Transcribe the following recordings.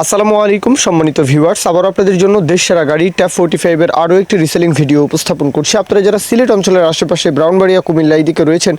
আসসালামু আলাইকুম সম্মানিত ভিউয়ার্স আবার আপনাদের জন্য দেশ সেরা গাড়ি ট্যাপ ফোর্টি ফাইভের আরও একটি রিসেলিং ভিডিও উপস্থাপন করছি। আপনারা যারা সিলেট অঞ্চলের আশেপাশে ব্রাউনবাড়িয়া, কুমিল্লা এইদিকে রয়েছেন,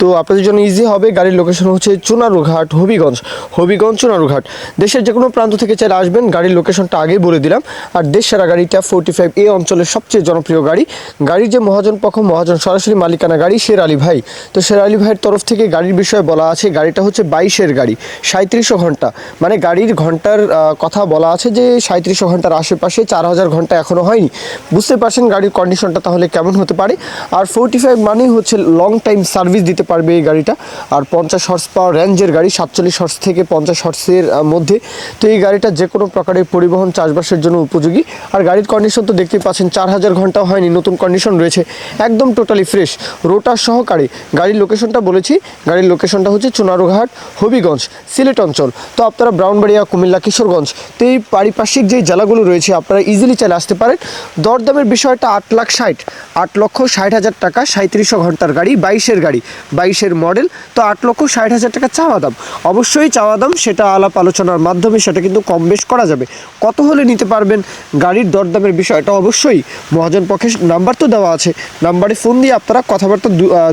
তো আপনাদের জন্য ইজি হবে। গাড়ির লোকেশন হচ্ছে চুনারুঘাট, হবিগঞ্জ। হবিগঞ্জ, চুনারুঘাট। দেশের যে কোনো প্রান্ত থেকে চাইলে আসবেন। গাড়ির লোকেশনটা আগেই বলে দিলাম। আর দেশ সেরা গাড়ি ট্যাপ ফোর্টি ফাইভ এই অঞ্চলের সবচেয়ে জনপ্রিয় গাড়ি। গাড়ির যে মহাজন পক্ষ, মহাজন সরাসরি মালিকানা গাড়ি শের আলী ভাই। তো শের আলী ভাইয়ের তরফ থেকে গাড়ির বিষয়ে বলা আছে, গাড়িটা হচ্ছে বাইশের গাড়ি সাঁত্রিশশো ঘণ্টা। মানে গাড়ির ঘণ্টার কথা বলা আছে যে সাঁত্রিশশো ঘণ্টার আশেপাশে চার হাজার ঘণ্টা এখনও হয়নি। বুঝতে পারছেন গাড়ির কন্ডিশনটা তাহলে কেমন হতে পারে? আর ফোর্টি ফাইভ মানেই হচ্ছে লং টাইম সার্ভিস দিতে পারবে এই গাড়িটা। আর পঞ্চাশ হর্স পাওয়ার রেঞ্জের গাড়ি, সাতচল্লিশ হর্স থেকে পঞ্চাশ হর্সের মধ্যে। তো এই গাড়িটা যে কোনো প্রকারের পরিবহন, চাষবাসের জন্য উপযোগী। আর গাড়ির কন্ডিশন তো দেখতেই পাচ্ছেন, চার হাজার ঘন্টাও হয়নি, নতুন কন্ডিশন রয়েছে। একদম টোটালি ফ্রেশ রোটার সহকারে। গাড়ির লোকেশনটা বলেছি, গাড়ির লোকেশনটা হচ্ছে চুনারুঘাট, হবিগঞ্জ, সিলেট অঞ্চল। তো আপনারা ব্রাউনবাড়িয়া, কুমিল্লা কিশোরগঞ্জ। তো এই পারিপার্শ্বিক যে জেলাগুলো রয়েছে, আপনারা ইজিলি চলে আসতে পারেন। দরদামের বিষয়টা আট লাখ ষাট, আট লক্ষ ষাট হাজার টাকা সাঁত্রিশশো ঘণ্টার গাড়ি, বাইশের গাড়ি, বাইশের মডেল তো আট লক্ষ ষাট হাজার টাকা চাওয়া দাম। অবশ্যই চাওয়া দাম, সেটা আলাপ আলোচনার মাধ্যমে সেটা কিন্তু কম বেশ করা যাবে। কত হলে নিতে পারবেন? গাড়ির দরদামের বিষয়টা অবশ্যই মহাজন পক্ষের নাম্বার তো দেওয়া আছে। নাম্বারে ফোন দিয়ে আপনারা কথাবার্তা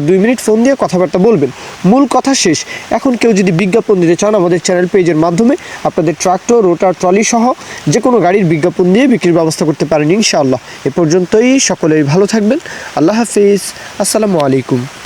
দুই মিনিট ফোন দিয়ে কথাবার্তা বলবেন। মূল কথা শেষ। এখন কেউ যদি বিজ্ঞাপন দিতে চান আমাদের চ্যানেল পেজের মাধ্যমে, আপনাদের ট্রাক্টর রোটার ট্রলি সহ যে কোনো গাড়ির বিজ্ঞাপন দিয়ে বিক্রির ব্যবস্থা করতে পারেন ইনশাআল্লাহ। এ পর্যন্তই, সকলেই ভালো থাকবেন। আল্লাহ হাফিজ। আসসালামু আলাইকুম।